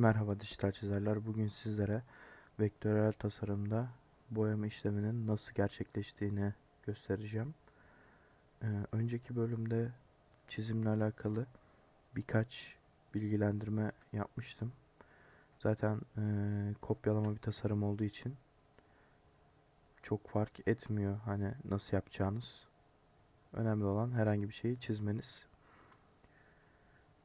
Merhaba dijital çizerler. Bugün sizlere vektörel tasarımda boyama işleminin nasıl gerçekleştiğini göstereceğim. Ee, önceki bölümde çizimle alakalı birkaç bilgilendirme yapmıştım. Zaten eee, kopyalama bir tasarım olduğu için çok fark etmiyor hani nasıl yapacağınız. Önemli olan herhangi bir şeyi çizmeniz.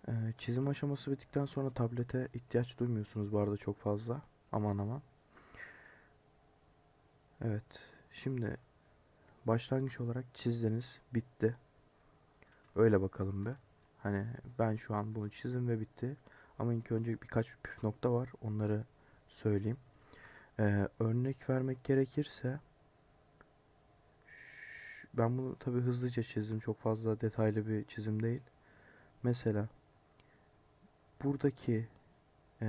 Ee, çizim aşaması bittikten sonra tablete ihtiyaç duymuyorsunuz bu arada çok fazla. Aman aman. Evet. Şimdi başlangıç olarak çizdiniz. Bitti. Öyle bakalım be. Hani ben şu an bunu çizdim ve bitti. Ama ilk önce birkaç püf nokta var. Onları söyleyeyim. Ee, örnek vermek gerekirse ben bunu tabii hızlıca çizdim. Çok fazla detaylı bir çizim değil. Mesela buradaki eee,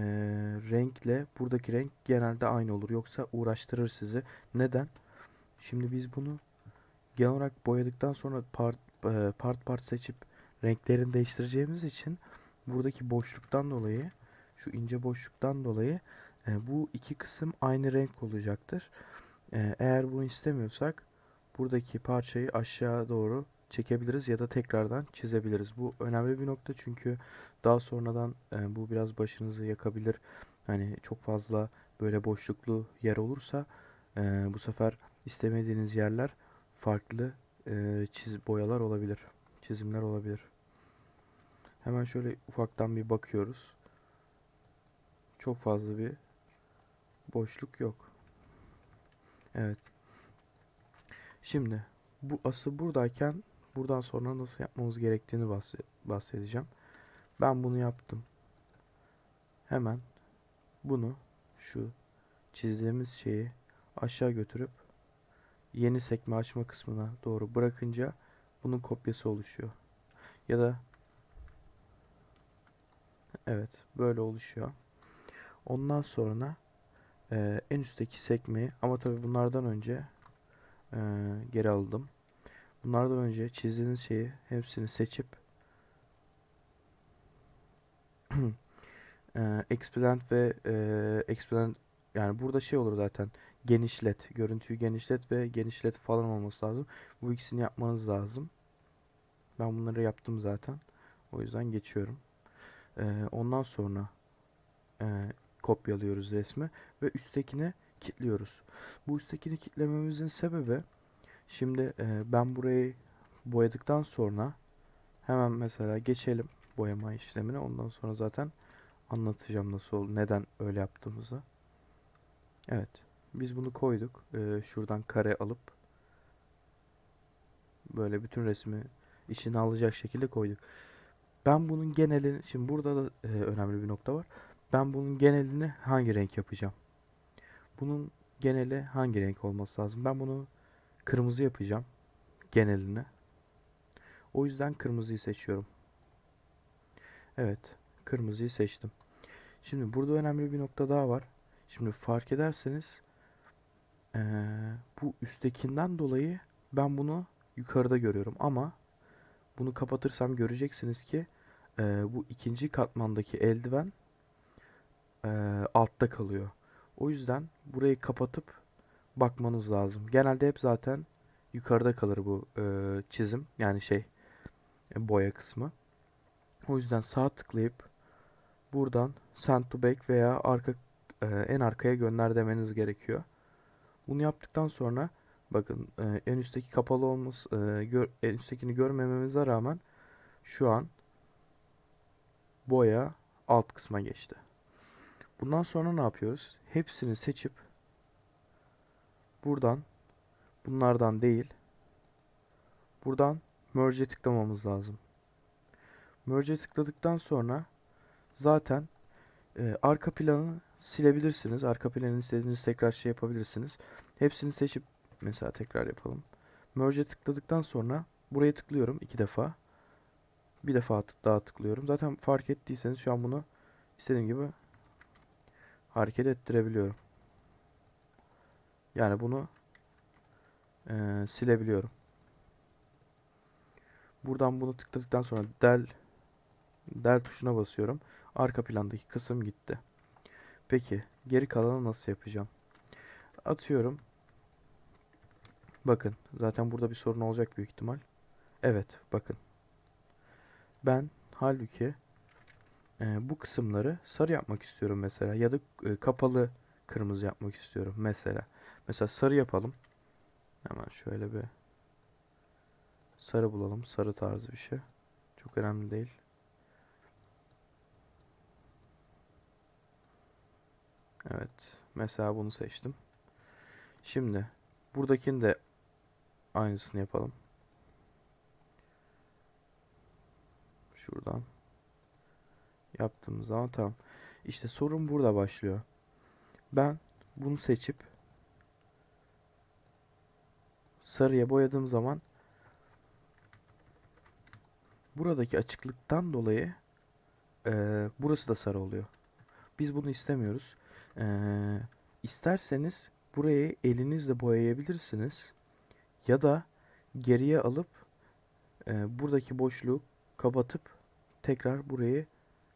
renkle buradaki renk genelde aynı olur. Yoksa uğraştırır sizi. Neden? Şimdi biz bunu genel olarak boyadıktan sonra part eee, part part seçip renklerini değiştireceğimiz için buradaki boşluktan dolayı şu ince boşluktan dolayı eee, bu iki kısım aynı renk olacaktır. Eee, eğer bunu istemiyorsak buradaki parçayı aşağı doğru çekebiliriz ya da tekrardan çizebiliriz. Bu önemli bir nokta çünkü daha sonradan e, bu biraz başınızı yakabilir. Hani çok fazla böyle boşluklu yer olursa e, bu sefer istemediğiniz yerler farklı e, çiz boyalar olabilir. Çizimler olabilir. Hemen şöyle ufaktan bir bakıyoruz. Çok fazla bir boşluk yok. Evet. Şimdi bu asıl buradayken buradan sonra nasıl yapmamız gerektiğini bahse- bahsedeceğim. Ben bunu yaptım. Hemen bunu şu çizdiğimiz şeyi aşağı götürüp yeni sekme açma kısmına doğru bırakınca bunun kopyası oluşuyor. Ya da evet böyle oluşuyor. Ondan sonra eee, en üstteki sekmeyi ama tabii bunlardan önce eee, geri aldım. Bunlardan önce çizdiğiniz şeyi hepsini seçip eee expand ve eee expand yani burada şey olur zaten genişlet görüntüyü genişlet ve genişlet falan olması lazım. Bu ikisini yapmanız lazım. Ben bunları yaptım zaten. O yüzden geçiyorum. Eee, ondan sonra eee, kopyalıyoruz resmi ve üsttekine kilitliyoruz. Bu üsttekini kilitlememizin sebebi şimdi eee, ben burayı boyadıktan sonra hemen mesela geçelim boyama işlemine. Ondan sonra zaten anlatacağım nasıl oldu, neden öyle yaptığımızı. Evet, biz bunu koyduk. Eee, şuradan kare alıp böyle bütün resmi içine alacak şekilde koyduk. Ben bunun genelini, şimdi burada da eee, önemli bir nokta var. Ben bunun genelini hangi renk yapacağım? Bunun geneli hangi renk olması lazım? Ben bunu kırmızı yapacağım genelini. O yüzden kırmızıyı seçiyorum. Evet, kırmızıyı seçtim. Şimdi burada önemli bir nokta daha var. Şimdi fark ederseniz eee, bu üsttekinden dolayı ben bunu yukarıda görüyorum ama bunu kapatırsam göreceksiniz ki eee, bu ikinci katmandaki eldiven eee, altta kalıyor. O yüzden burayı kapatıp bakmanız lazım. Genelde hep zaten yukarıda kalır bu eee, çizim yani şey e, boya kısmı. O yüzden sağ tıklayıp buradan send to back veya arka e, en arkaya gönder demeniz gerekiyor. Bunu yaptıktan sonra bakın e, en üstteki kapalı olması e, gör, en üsttekini görmememize rağmen şu an boya alt kısma geçti. Bundan sonra ne yapıyoruz? Hepsini seçip buradan bunlardan değil buradan merge'e tıklamamız lazım. Merge'e tıkladıktan sonra zaten e, arka planı silebilirsiniz. Arka planı istediğiniz tekrar şey yapabilirsiniz. Hepsini seçip mesela tekrar yapalım. Merge'e tıkladıktan sonra buraya tıklıyorum iki defa. Bir defa daha tıklıyorum. Zaten fark ettiyseniz şu an bunu istediğim gibi hareket ettirebiliyorum. Yani bunu e, silebiliyorum. Buradan bunu tıkladıktan sonra del del tuşuna basıyorum. Arka plandaki kısım gitti. Peki geri kalanı nasıl yapacağım? Atıyorum. Bakın zaten burada bir sorun olacak büyük ihtimal. Evet bakın. Ben halbuki e, bu kısımları sarı yapmak istiyorum mesela ya da e, kapalı kırmızı yapmak istiyorum mesela. Mesela sarı yapalım. Hemen şöyle bir sarı bulalım. Sarı tarzı bir şey. Çok önemli değil. Evet. Mesela bunu seçtim. Şimdi buradakini de aynısını yapalım. Şuradan yaptığımız zaman tamam. İşte sorun burada başlıyor. Ben bunu seçip sarıya boyadığım zaman buradaki açıklıktan dolayı eee, burası da sarı oluyor. Biz bunu istemiyoruz. Eee isterseniz burayı elinizle boyayabilirsiniz. Ya da geriye alıp eee, buradaki boşluğu kapatıp tekrar burayı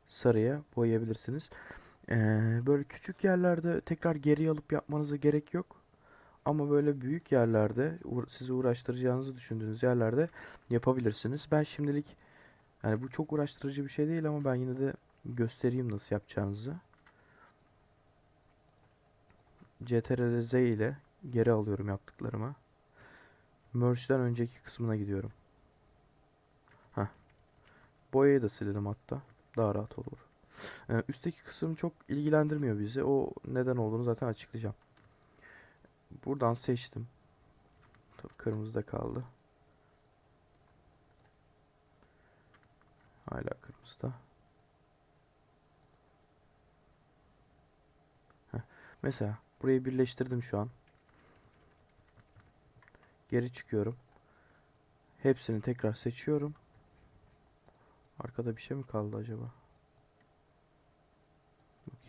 sarıya boyayabilirsiniz. Eee, böyle küçük yerlerde tekrar geriye alıp yapmanıza gerek yok. Ama böyle büyük yerlerde sizi uğraştıracağınızı düşündüğünüz yerlerde yapabilirsiniz. Ben şimdilik yani bu çok uğraştırıcı bir şey değil ama ben yine de göstereyim nasıl yapacağınızı. CTRL Z ile geri alıyorum yaptıklarımı. Merge'den önceki kısmına gidiyorum. Heh. Boyayı da silelim hatta. Daha rahat olur. Ee, üstteki kısım çok ilgilendirmiyor bizi. O neden olduğunu zaten açıklayacağım. Buradan seçtim. Tabii kırmızıda kaldı. Hala kırmızıda. Mesela burayı birleştirdim şu an. Geri çıkıyorum. Hepsini tekrar seçiyorum. Arkada bir şey mi kaldı acaba?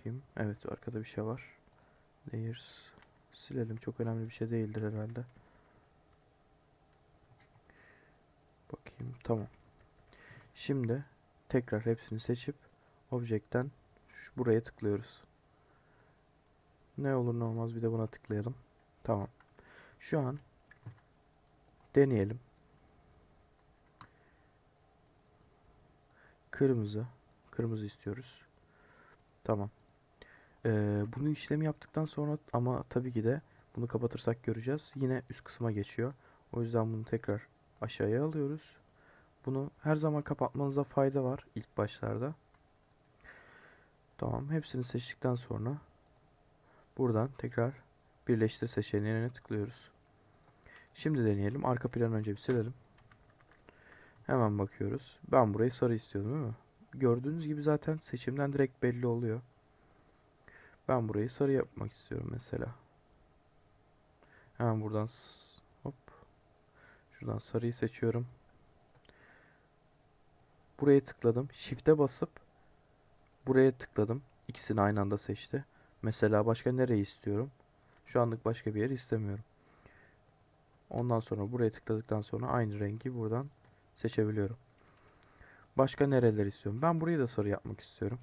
Bakayım. Evet arkada bir şey var. Layers. Silelim. Çok önemli bir şey değildir herhalde. Bakayım. Tamam. Şimdi tekrar hepsini seçip Object'ten şu buraya tıklıyoruz. Ne olur ne olmaz bir de buna tıklayalım. Tamam. Şu an deneyelim. Kırmızı. Kırmızı istiyoruz. Tamam. Ee, bunu işlemi yaptıktan sonra ama tabii ki de bunu kapatırsak göreceğiz. Yine üst kısma geçiyor. O yüzden bunu tekrar aşağıya alıyoruz. Bunu her zaman kapatmanıza fayda var ilk başlarda. Tamam. Hepsini seçtikten sonra buradan tekrar birleştir seçeneğine tıklıyoruz. Şimdi deneyelim. Arka planı önce bir silelim. Hemen bakıyoruz. Ben burayı sarı istiyordum değil mi? Gördüğünüz gibi zaten seçimden direkt belli oluyor. Ben burayı sarı yapmak istiyorum mesela. Hemen buradan hop. Şuradan sarıyı seçiyorum. Buraya tıkladım. Shift'e basıp buraya tıkladım. İkisini aynı anda seçti. Mesela başka nereyi istiyorum? Şu anlık başka bir yer istemiyorum. Ondan sonra buraya tıkladıktan sonra aynı rengi buradan seçebiliyorum. Başka nereler istiyorum? Ben burayı da sarı yapmak istiyorum.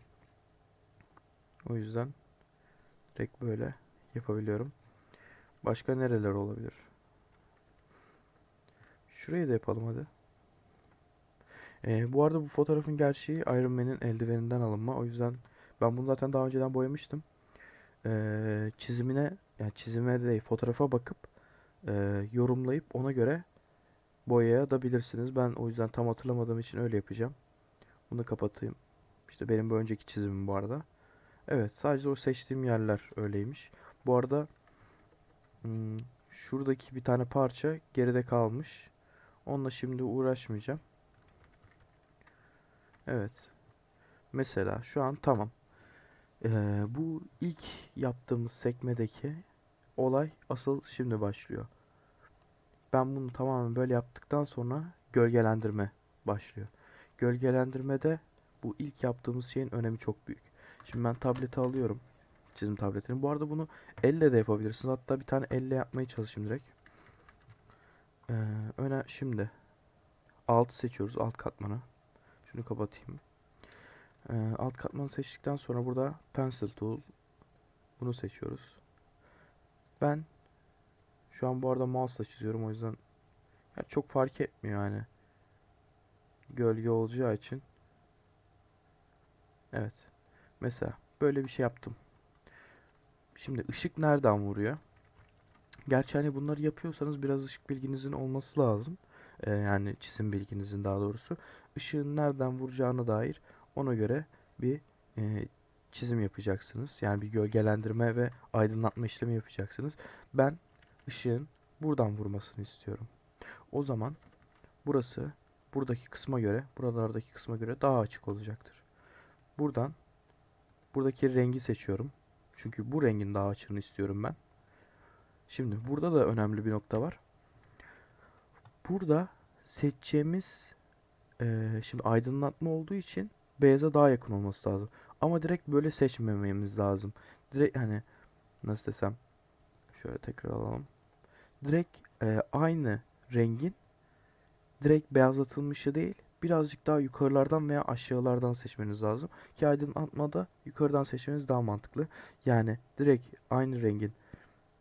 O yüzden direkt böyle yapabiliyorum. Başka nereler olabilir? Şurayı da yapalım hadi. Ee, bu arada bu fotoğrafın gerçeği Iron Man'in eldiveninden alınma. O yüzden ben bunu zaten daha önceden boyamıştım. Ee, çizimine, yani çizime değil fotoğrafa bakıp e, yorumlayıp ona göre boyayabilirsiniz. Ben o yüzden tam hatırlamadığım için öyle yapacağım. Bunu kapatayım. İşte benim bu önceki çizimim bu arada. Evet, sadece o seçtiğim yerler öyleymiş. Bu arada hmm, şuradaki bir tane parça geride kalmış. Onunla şimdi uğraşmayacağım. Evet. Mesela şu an tamam. Ee, bu ilk yaptığımız sekmedeki olay asıl şimdi başlıyor. Ben bunu tamamen böyle yaptıktan sonra gölgelendirme başlıyor. Gölgelendirmede bu ilk yaptığımız şeyin önemi çok büyük. Şimdi ben tableti alıyorum. Çizim tabletini. Bu arada bunu elle de yapabilirsiniz. Hatta bir tane elle yapmaya çalışayım direkt. Ee, öne şimdi alt seçiyoruz. Alt katmanı. Şunu kapatayım. Ee, alt katmanı seçtikten sonra burada pencil tool Bunu seçiyoruz. Ben şu an bu arada mouse'la çiziyorum o yüzden ya çok fark etmiyor yani. Gölge olacağı için. Evet. Mesela böyle bir şey yaptım. Şimdi ışık nereden vuruyor? Gerçi hani bunları yapıyorsanız biraz ışık bilginizin olması lazım. Ee, yani çizim bilginizin daha doğrusu. Işığın nereden vuracağına dair ona göre bir e, çizim yapacaksınız. Yani bir gölgelendirme ve aydınlatma işlemi yapacaksınız. Ben ışığın buradan vurmasını istiyorum. O zaman burası buradaki kısma göre, buralardaki kısma göre daha açık olacaktır. Buradan buradaki rengi seçiyorum. Çünkü bu rengin daha açığını istiyorum ben. Şimdi burada da önemli bir nokta var. Burada seçeceğimiz eee, şimdi aydınlatma olduğu için beyaza daha yakın olması lazım. Ama direkt böyle seçmememiz lazım. Direkt hani nasıl desem şöyle tekrar alalım. Direkt eee, aynı rengin direkt beyazlatılmışı değil birazcık daha yukarılardan veya aşağılardan seçmeniz lazım. Ki aydınlatmada yukarıdan seçmeniz daha mantıklı. Yani direkt aynı rengin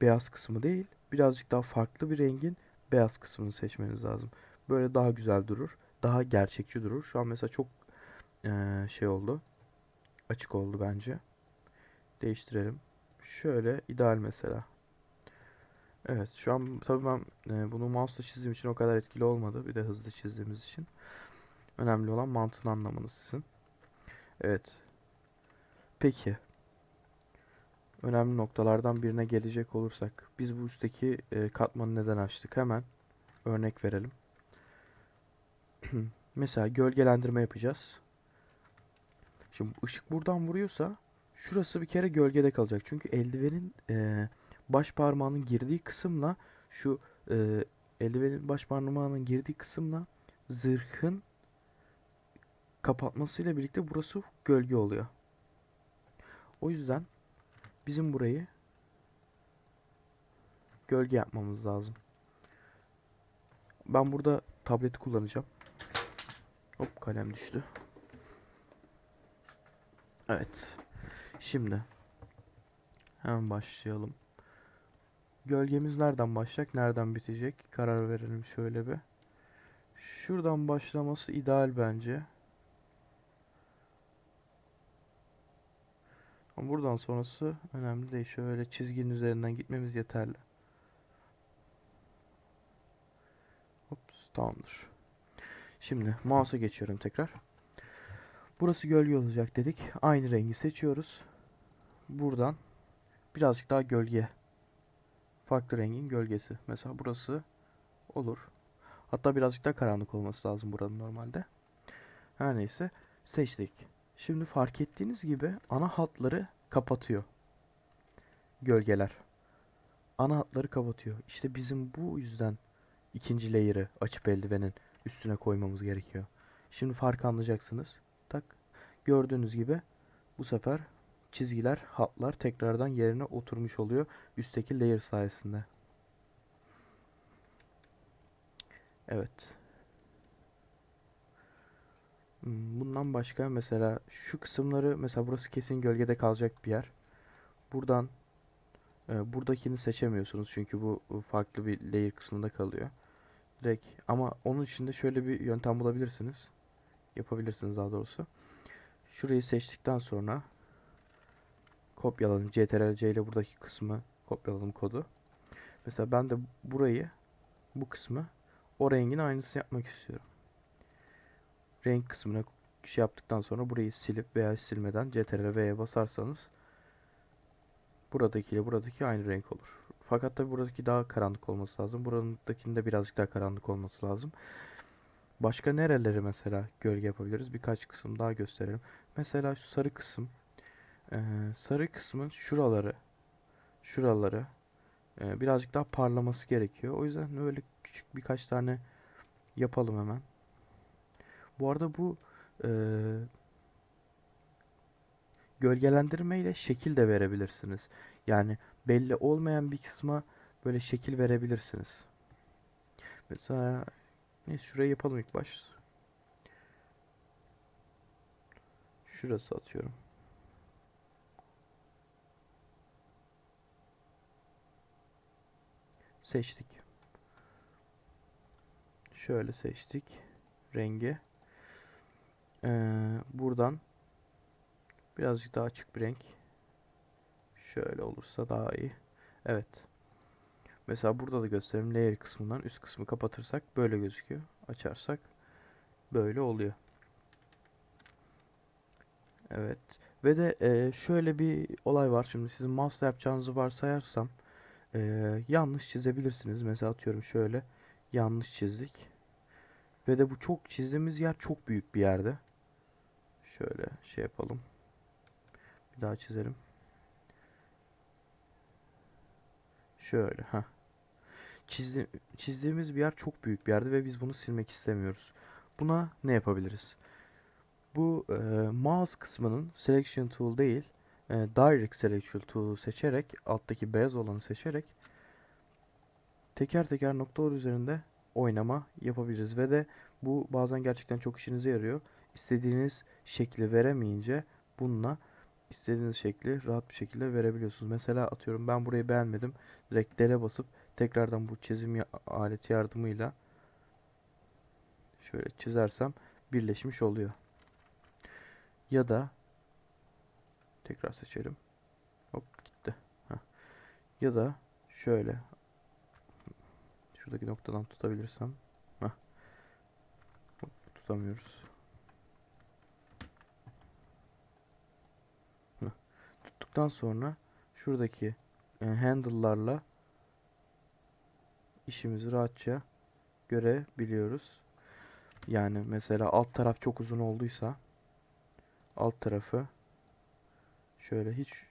beyaz kısmı değil birazcık daha farklı bir rengin beyaz kısmını seçmeniz lazım. Böyle daha güzel durur. Daha gerçekçi durur. Şu an mesela çok eee, şey oldu. Açık oldu bence. Değiştirelim. Şöyle ideal mesela. Evet şu an tabii ben e, bunu mouse'la çizdiğim için o kadar etkili olmadı. Bir de hızlı çizdiğimiz için. Önemli olan mantığını anlamanız sizin. Evet. Peki. Önemli noktalardan birine gelecek olursak. Biz bu üstteki e, katmanı neden açtık? Hemen örnek verelim. Mesela gölgelendirme yapacağız. Şimdi ışık buradan vuruyorsa şurası bir kere gölgede kalacak. Çünkü eldivenin e, baş parmağının girdiği kısımla şu e, eldivenin baş parmağının girdiği kısımla zırhın kapatmasıyla birlikte burası gölge oluyor. O yüzden bizim burayı gölge yapmamız lazım. Ben burada tableti kullanacağım. Hop kalem düştü. Evet. Şimdi hemen başlayalım. Gölgemiz nereden başlayacak, nereden bitecek? Karar verelim şöyle bir. Şuradan başlaması ideal bence. Ama buradan sonrası önemli değil. Şöyle çizginin üzerinden gitmemiz yeterli. Hops, tamamdır. Şimdi mouse'a geçiyorum tekrar. Burası gölge olacak dedik. Aynı rengi seçiyoruz. Buradan birazcık daha gölge. Farklı rengin gölgesi. Mesela burası olur. Hatta birazcık daha karanlık olması lazım buranın normalde. Her neyse seçtik. Şimdi fark ettiğiniz gibi ana hatları kapatıyor. Gölgeler. Ana hatları kapatıyor. İşte bizim bu yüzden ikinci layer'ı açıp eldivenin üstüne koymamız gerekiyor. Şimdi farkı anlayacaksınız. Tak. Gördüğünüz gibi bu sefer çizgiler, hatlar tekrardan yerine oturmuş oluyor üstteki layer sayesinde. Evet. Hmm, Bundan başka mesela şu kısımları mesela burası kesin gölgede kalacak bir yer. Buradan e, buradakini seçemiyorsunuz çünkü bu farklı bir layer kısmında kalıyor. Direkt ama onun için de şöyle bir yöntem bulabilirsiniz. Yapabilirsiniz daha doğrusu. Şurayı seçtikten sonra kopyaladım. CTRL-C ile buradaki kısmı kopyaladım kodu. Mesela ben de burayı bu kısmı o rengin aynısı yapmak istiyorum. Renk kısmına şey yaptıktan sonra burayı silip veya silmeden CTRL V'ye basarsanız buradaki ile buradaki aynı renk olur. Fakat tabi buradaki daha karanlık olması lazım. Buradakinin de birazcık daha karanlık olması lazım. Başka nereleri mesela gölge yapabiliriz? Birkaç kısım daha gösterelim. Mesela şu sarı kısım. Ee, sarı kısmın şuraları şuraları e, birazcık daha parlaması gerekiyor. O yüzden öyle küçük birkaç tane yapalım hemen. Bu arada bu e, gölgelendirme ile şekil de verebilirsiniz. Yani belli olmayan bir kısma böyle şekil verebilirsiniz. Mesela neyse şurayı yapalım ilk baş. Şurası atıyorum. Seçtik. Şöyle seçtik rengi. Ee, buradan birazcık daha açık bir renk. Şöyle olursa daha iyi. Evet. Mesela burada da göstereyim. Layer kısmından üst kısmı kapatırsak böyle gözüküyor. Açarsak böyle oluyor. Evet. Ve de e, şöyle bir olay var. Şimdi sizin mouse yapacağınızı varsayarsam e, yanlış çizebilirsiniz. Mesela atıyorum şöyle yanlış çizdik. Ve de bu çok çizdiğimiz yer çok büyük bir yerde. Şöyle şey yapalım. Bir daha çizelim. Şöyle ha. Çizdi, çizdiğimiz bir yer çok büyük bir yerde ve biz bunu silmek istemiyoruz. Buna ne yapabiliriz? Bu e, mouse kısmının selection tool değil, e, direct selection tool'u seçerek alttaki beyaz olanı seçerek teker teker noktalar üzerinde oynama yapabiliriz ve de bu bazen gerçekten çok işinize yarıyor. İstediğiniz şekli veremeyince bununla istediğiniz şekli rahat bir şekilde verebiliyorsunuz. Mesela atıyorum ben burayı beğenmedim. Direkt basıp tekrardan bu çizim aleti yardımıyla şöyle çizersem birleşmiş oluyor. Ya da tekrar seçelim. Hop gitti. Heh. Ya da şöyle şuradaki noktadan tutabilirsem. Heh. Hop, tutamıyoruz. Heh. Tuttuktan sonra şuradaki e, handle'larla işimizi rahatça görebiliyoruz. Yani mesela alt taraf çok uzun olduysa alt tarafı şöyle hiç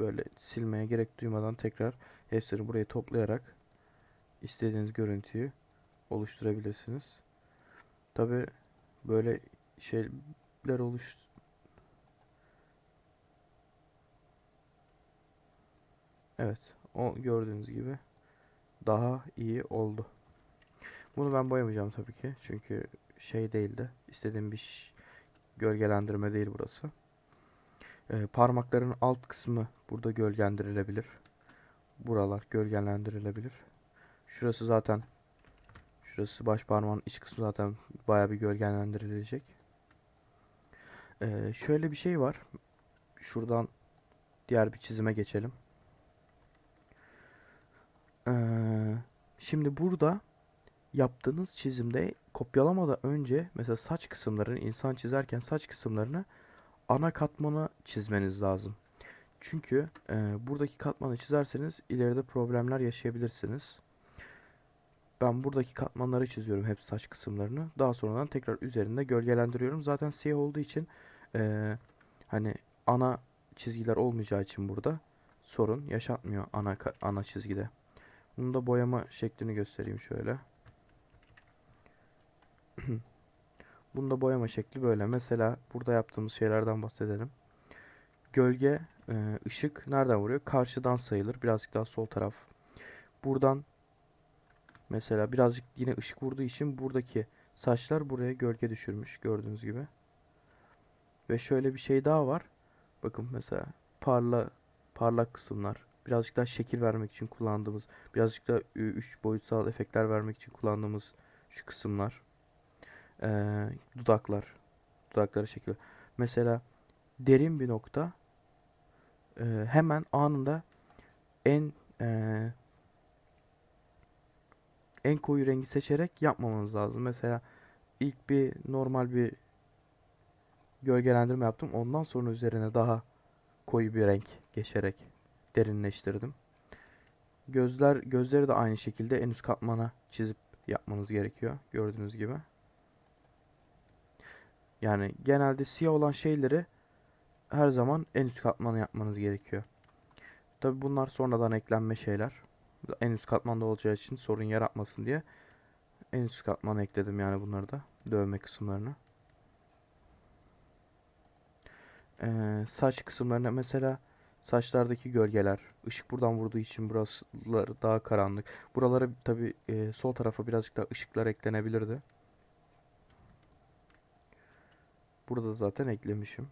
böyle silmeye gerek duymadan tekrar hepsini buraya toplayarak istediğiniz görüntüyü oluşturabilirsiniz. Tabi böyle şeyler oluş Evet, o gördüğünüz gibi daha iyi oldu. Bunu ben boyamayacağım tabii ki. Çünkü şey değildi. istediğim bir gölgelendirme değil burası. Ee, parmakların alt kısmı burada gölgelendirilebilir. Buralar gölgelendirilebilir. Şurası zaten şurası baş parmağın iç kısmı zaten baya bir gölgelendirilecek. Ee, şöyle bir şey var. Şuradan diğer bir çizime geçelim. Ee, şimdi burada yaptığınız çizimde kopyalamadan önce mesela saç kısımlarını insan çizerken saç kısımlarını ana katmanı çizmeniz lazım. Çünkü e, buradaki katmanı çizerseniz ileride problemler yaşayabilirsiniz. Ben buradaki katmanları çiziyorum hep saç kısımlarını. Daha sonradan tekrar üzerinde gölgelendiriyorum. Zaten siyah olduğu için e, hani ana çizgiler olmayacağı için burada sorun yaşatmıyor ana ana çizgide. Bunu da boyama şeklini göstereyim şöyle. Bunda boyama şekli böyle. Mesela burada yaptığımız şeylerden bahsedelim. Gölge, e, ışık nereden vuruyor? Karşıdan sayılır. Birazcık daha sol taraf. Buradan mesela birazcık yine ışık vurduğu için buradaki saçlar buraya gölge düşürmüş gördüğünüz gibi. Ve şöyle bir şey daha var. Bakın mesela parla parlak kısımlar. Birazcık daha şekil vermek için kullandığımız, birazcık da 3 boyutsal efektler vermek için kullandığımız şu kısımlar. Ee, dudaklar. Dudakları şekil. Mesela derin bir nokta e, hemen anında en e, en koyu rengi seçerek yapmamanız lazım. Mesela ilk bir normal bir gölgelendirme yaptım. Ondan sonra üzerine daha koyu bir renk geçerek derinleştirdim. Gözler gözleri de aynı şekilde en üst katmana çizip yapmanız gerekiyor. Gördüğünüz gibi. Yani genelde siyah olan şeyleri her zaman en üst katmana yapmanız gerekiyor. Tabi bunlar sonradan eklenme şeyler. En üst katmanda olacağı için sorun yaratmasın diye en üst katmana ekledim yani bunları da dövme kısımlarını. Ee, saç kısımlarına mesela saçlardaki gölgeler ışık buradan vurduğu için buraları daha karanlık. Buralara tabi e, sol tarafa birazcık daha ışıklar eklenebilirdi. Burada zaten eklemişim.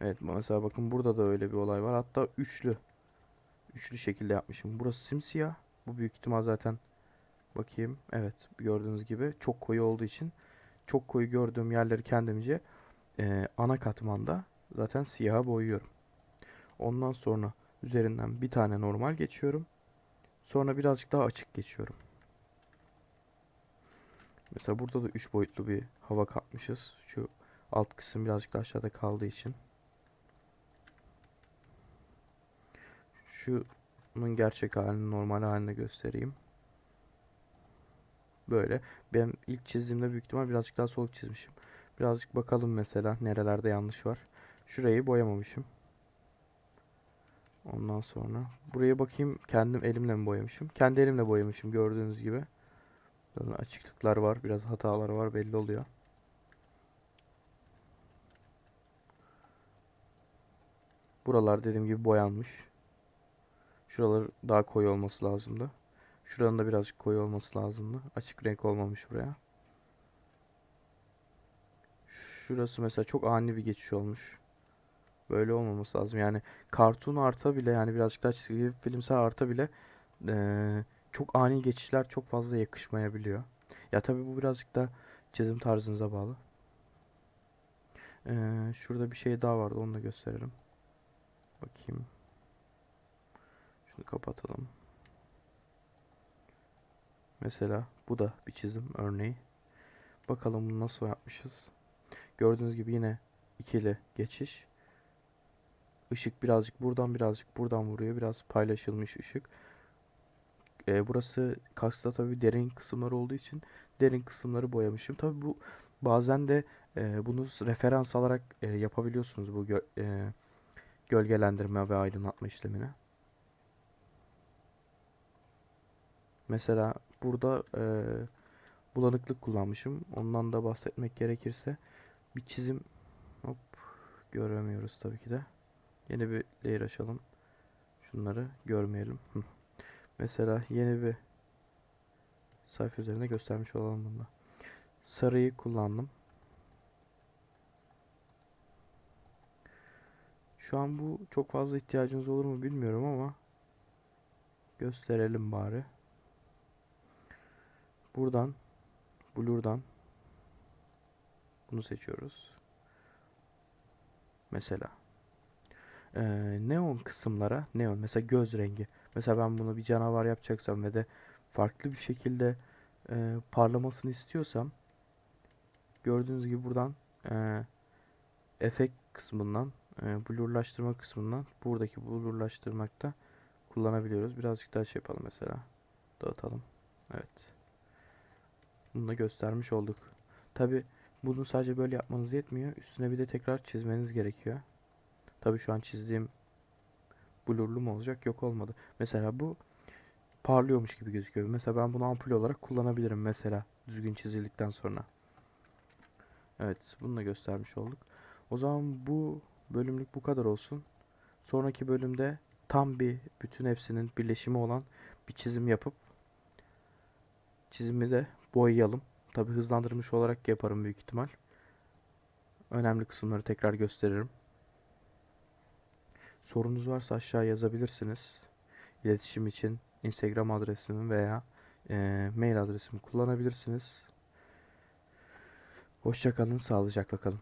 Evet mesela bakın burada da öyle bir olay var. Hatta üçlü. Üçlü şekilde yapmışım. Burası simsiyah. Bu büyük ihtimal zaten bakayım. Evet gördüğünüz gibi çok koyu olduğu için çok koyu gördüğüm yerleri kendimce eee, ana katmanda zaten siyaha boyuyorum. Ondan sonra üzerinden bir tane normal geçiyorum. Sonra birazcık daha açık geçiyorum. Mesela burada da 3 boyutlu bir hava katmışız. Şu alt kısım birazcık daha aşağıda kaldığı için. Şunun gerçek halini normal haline göstereyim. Böyle. Ben ilk çizdiğimde büyük ihtimal birazcık daha soluk çizmişim. Birazcık bakalım mesela nerelerde yanlış var. Şurayı boyamamışım. Ondan sonra buraya bakayım kendim elimle mi boyamışım? Kendi elimle boyamışım gördüğünüz gibi. Zaten açıklıklar var, biraz hatalar var belli oluyor. Buralar dediğim gibi boyanmış. Şuralar daha koyu olması lazımdı. Şuranın da birazcık koyu olması lazımdı. Açık renk olmamış buraya. Şurası mesela çok ani bir geçiş olmuş. Böyle olmaması lazım. Yani kartun arta bile yani birazcık daha çizgi filmsel arta bile eee, çok ani geçişler çok fazla yakışmayabiliyor. Ya tabii bu birazcık da çizim tarzınıza bağlı. Eee, şurada bir şey daha vardı onu da gösterelim. Bakayım. Şunu kapatalım. Mesela bu da bir çizim örneği. Bakalım bunu nasıl yapmışız. Gördüğünüz gibi yine ikili geçiş. Işık birazcık buradan birazcık buradan vuruyor. Biraz paylaşılmış ışık. Ee, burası Kars'ta tabii derin kısımlar olduğu için derin kısımları boyamışım. Tabii bu bazen de e, bunu referans alarak e, yapabiliyorsunuz bu gö- e, gölgelendirme ve aydınlatma işlemini. Mesela burada e, bulanıklık kullanmışım. Ondan da bahsetmek gerekirse bir çizim hop göremiyoruz tabii ki de. Yeni bir layer açalım. Şunları görmeyelim. Mesela yeni bir sayfa üzerinde göstermiş olalım bunda. Sarıyı kullandım. Şu an bu çok fazla ihtiyacınız olur mu bilmiyorum ama gösterelim bari. Buradan Blur'dan bunu seçiyoruz. Mesela Ee, neon kısımlara neon mesela göz rengi. Mesela ben bunu bir canavar yapacaksam ve de farklı bir şekilde e, parlamasını istiyorsam gördüğünüz gibi buradan e, efekt kısmından e, blurlaştırma kısmından buradaki blurlaştırmakta kullanabiliyoruz. Birazcık daha şey yapalım mesela. Dağıtalım. Evet. Bunu da göstermiş olduk. Tabi bunu sadece böyle yapmanız yetmiyor. Üstüne bir de tekrar çizmeniz gerekiyor. Tabi şu an çizdiğim blurlu mu olacak? Yok olmadı. Mesela bu parlıyormuş gibi gözüküyor. Mesela ben bunu ampul olarak kullanabilirim mesela düzgün çizildikten sonra. Evet, bunu da göstermiş olduk. O zaman bu bölümlük bu kadar olsun. Sonraki bölümde tam bir bütün hepsinin birleşimi olan bir çizim yapıp çizimi de boyayalım. Tabi hızlandırmış olarak yaparım büyük ihtimal. Önemli kısımları tekrar gösteririm. Sorunuz varsa aşağı yazabilirsiniz. İletişim için Instagram adresimi veya eee, mail adresimi kullanabilirsiniz. Hoşça kalın, sağlıcakla kalın.